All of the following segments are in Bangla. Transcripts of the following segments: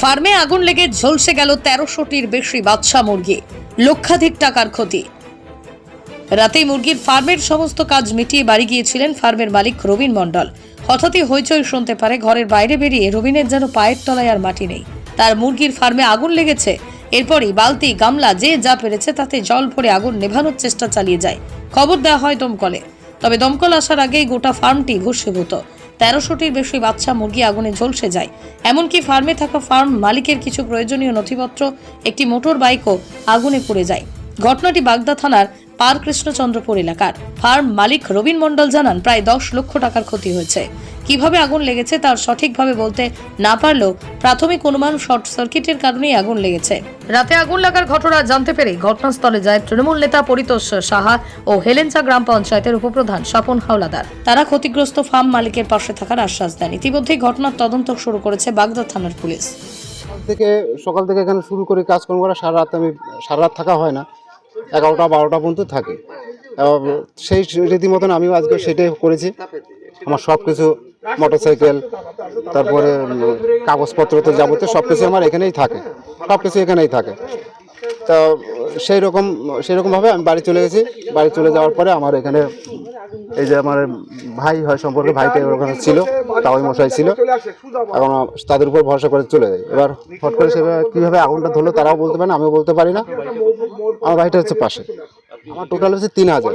ফার্মে আগুন লেগে ঝলসে গেল তেরোশোটির বেশি বাচ্চা মুরগি। লক্ষাধিক টাকার ক্ষতি। রাতেই মুরগির ফার্মের সমস্ত কাজ মিটিয়ে বাড়ি গিয়েছিলেন ফার্মের মালিক রবিন মণ্ডল। হঠাৎই হইচই শুনতে পারে, ঘরের বাইরে বেরিয়ে রবিনের যেন পায়ের তলায় আর মাটি নেই। তার মুরগির ফার্মে আগুন লেগেছে। এরপরই বালতি, গামলা, যে যা পেরেছে তাতে জল ভরে আগুন নেভানোর চেষ্টা চালিয়ে যায়। খবর দেওয়া হয় দমকলে। তবে দমকল আসার আগেই গোটা ফার্মটি ভূষীভূত তেরোশোটির বেশি বাচ্চা মুরগি আগুনে ঝলসে যায়। এমনকি ফার্মে থাকা ফার্ম মালিকের কিছু প্রয়োজনীয় নথিপত্র, একটি মোটর বাইকও আগুনে পুড়ে যায়। ঘটনাটি বাগদা থানার পার কৃষ্ণচন্দ্রপুর এলাকার ফার্ম মালিক রবীন মণ্ডল জানান, প্রায় দশ লক্ষ টাকার ক্ষতি হয়েছে। কীভাবে আগুন লেগেছে তার সঠিকভাবে বলতে না পারলেও প্রাথমিক অনুমান শর্ট সার্কিটের কারণেই আগুন লেগেছে। রাতে আগুন লাগার ঘটনা জানতে পেরে ঘটনাস্থলে যায় তৃণমূল নেতা পরিতোষ সাহা ও হেলেঞ্চা গ্রাম পঞ্চায়েতের উপপ্রধান স্বপন হাওলাদার। তারা ক্ষতিগ্রস্ত ফার্ম মালিকের পাশে থাকার আশ্বাস দেন। ইতিমধ্যেই ঘটনার তদন্ত শুরু করেছে বাগদা থানার পুলিশ। থেকে সকাল থেকে এখানে শুরু করে কাজকর্ম করা, সারা রাত আমি, সারা রাত থাকা হয় না। এগারোটা বারোটা পর্যন্ত থাকে। সেই রীতিমতন আমিও আজকে সেটাই করেছি। আমার সব কিছু মোটর সাইকেল তারপরে কাগজপত্র তো যাবতীয় সব কিছু আমার এখানেই থাকে। সব কিছু এখানেই থাকে। তা সেই রকম, সেই রকমভাবে আমি বাড়ি চলে গেছি। বাড়ি চলে যাওয়ার পরে আমার এখানে এই যে আমার ভাই হয় সম্পর্কে ভাইটা ওখানে ছিল, তাওই মশাই ছিল। এখন তাদের উপর ভরসা করে চলে যায় এবার হট করে সেভাবে কীভাবে আগুনটা ধরলো তারাও বলতে পারে না, আমিও বলতে পারি না। আমার বাড়িটা হচ্ছে পাশে। আমার টোটাল হচ্ছে তিন হাজার।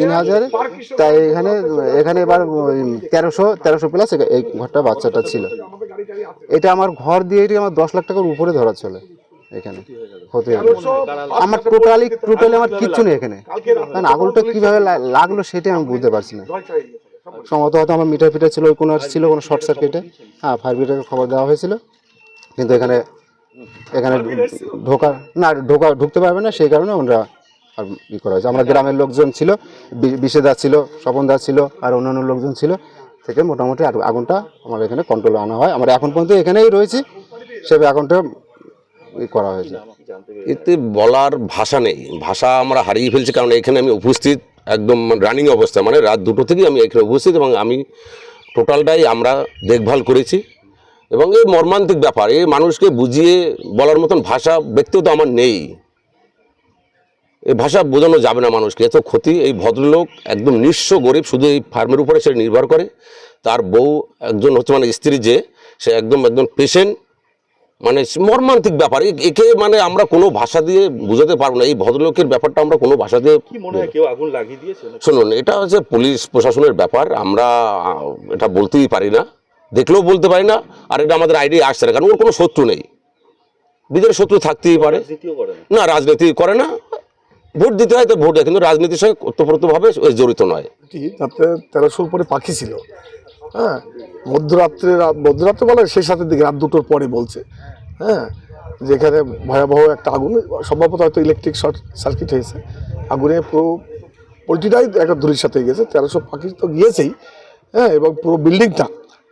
তিন হাজার, তাই এখানে এখানে এবার তেরোশো তেরোশো প্লাস এই ঘরটা বাচ্চাটা ছিল। এটা আমার ঘর দিয়ে আমার দশ লাখ টাকার উপরে ধরা চলে এখানে। ক্ষতি আমার টোটালি টোটালি আমার কিচ্ছু নেই এখানে। কারণ আগুনটা কীভাবে লাগল সেটাই আমি বুঝতে পারছি না। সম্ভবত হয়তো আমার মিটার ফিটার ছিল, কোনো ছিল কোনো শর্ট সার্কিটে হ্যাঁ ফায়ার ব্রিগেডকে খবর দেওয়া হয়েছিল। কিন্তু এখানে এখানে ঢোকা না ঢোকা ঢুকতে পারবে না সেই কারণে ওনারা আর ই করা হয়েছে। আমরা গ্রামের লোকজন ছিল বি- বিশেদা ছিল স্বপনদা ছিল আর অন্যান্য লোকজন ছিল থেকে মোটামুটি আর আগুনটা আমার এখানে কন্ট্রোলে আনা হয়। আমরা এখন পর্যন্ত এখানেই রয়েছি সেভাবে আগুনটা ই করা হয়েছে। এতে বলার ভাষা নেই। ভাষা আমরা হারিয়ে ফেলছি কারণ এখানে আমি উপস্থিত একদম রানিং অবস্থা। মানে রাত দুটো থেকেই আমি এখানে উপস্থিত এবং আমি টোটালটাই আমরা দেখভাল করেছি। এবং এই মর্মান্তিক ব্যাপার এই মানুষকে বুঝিয়ে বলার মতন ভাষা ব্যক্তিগত আমার নেই। এই ভাষা বোঝানো যাবে না মানুষকে এত ক্ষতি এই ভদ্রলোক একদম নিঃস্ব গরিব শুধু এই ফার্মের উপরে সে নির্ভর করে। তার বউ একজন হচ্ছে মানে স্ত্রী যে সে একদম একদম পেশেন্ট মানে মর্মান্তিক ব্যাপার। একে মানে আমরা কোনো ভাষা দিয়ে বোঝাতে পারব না। এই ভদ্রলোকের ব্যাপারটা আমরা কোনো ভাষা দিয়ে কি কেউ আগুন লাগিয়ে দিয়েছে নাকি? শুনুন এটা হচ্ছে পুলিশ প্রশাসনের ব্যাপার। আমরা এটা বলতেই পারি না। দেখলেও বলতে পারি না আর এটা আমাদের আইডিয়া আসছে না কারণ ওর কোনো শত্রু নেই। বিদের শত্রু থাকতেই পারে। না। রাজনীতি করে না। ভোট দিতে হয় তো ভোট দেয় কিন্তু রাজনীতির সঙ্গে ওতপ্রোতভাবে জড়িত নয়। তাতে তেরোশোর উপরে পাখি ছিল। হ্যাঁ মধ্যরাত্রে রাত- মধ্যরাত্রে বলে সেই সাথে দিকে রাত দুটোর পরে বলছে। হ্যাঁ যেখানে ভয়াবহ একটা আগুন সম্ভবত হয়তো ইলেকট্রিক শর্ট সার্কিট হয়েছে। আগুনে পুরো পোলট্রিটাই একটা দূরের সাথে গেছে তেরোশো পাখি তো গিয়েছেই। হ্যাঁ এবং পুরো বিল্ডিংটা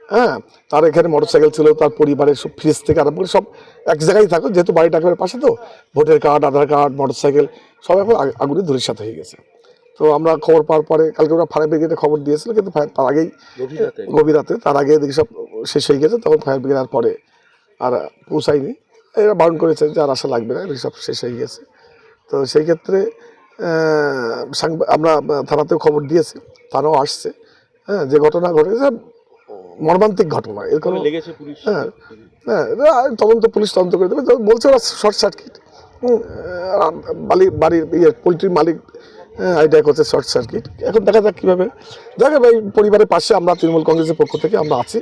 হ্যাঁ তার এখানে মোটরসাইকেল ছিল তার পরিবারের সব ফ্রিজ থেকে আরম্ভ করে সব এক জায়গায় থাকো যেহেতু বাড়িটা একেবারে পাশে তো voter card Aadhaar card motorcycle সব এখন আগুনে দূরের সাথে হয়ে গেছে। তো আমরা খবর পাওয়ার পরে কালকে ওরা ফায়ার ব্রিগেডে খবর দিয়েছিল কিন্তু তার আগেই গভীর রাতে তার আগে দেখি সব শেষ হয়ে গেছে তখন ফায়ার ব্রিগেড আর পরে আর পৌঁছায়নি। এরা বারণ করেছে যে আর আশা লাগবে না সব শেষ হয়ে গেছে। তো সেই ক্ষেত্রে আমরা থানাতেও খবর দিয়েছি তারাও আসছে। হ্যাঁ যে ঘটনা ঘটেছে মর্মান্তিক ঘটনা। এর কারণে হ্যাঁ হ্যাঁ তদন্ত পুলিশ তদন্ত করে দেবে। বলছে ওরা শর্ট সার্কিট। বালি বাড়ির ইয়ে পোলট্রির মালিক আইডিয়া করছে শর্ট সার্কিট। এখন দেখা যাক কীভাবে। দেখা এই পরিবারের পাশে আমরা তৃণমূল কংগ্রেসের পক্ষ থেকে আমরা আছি।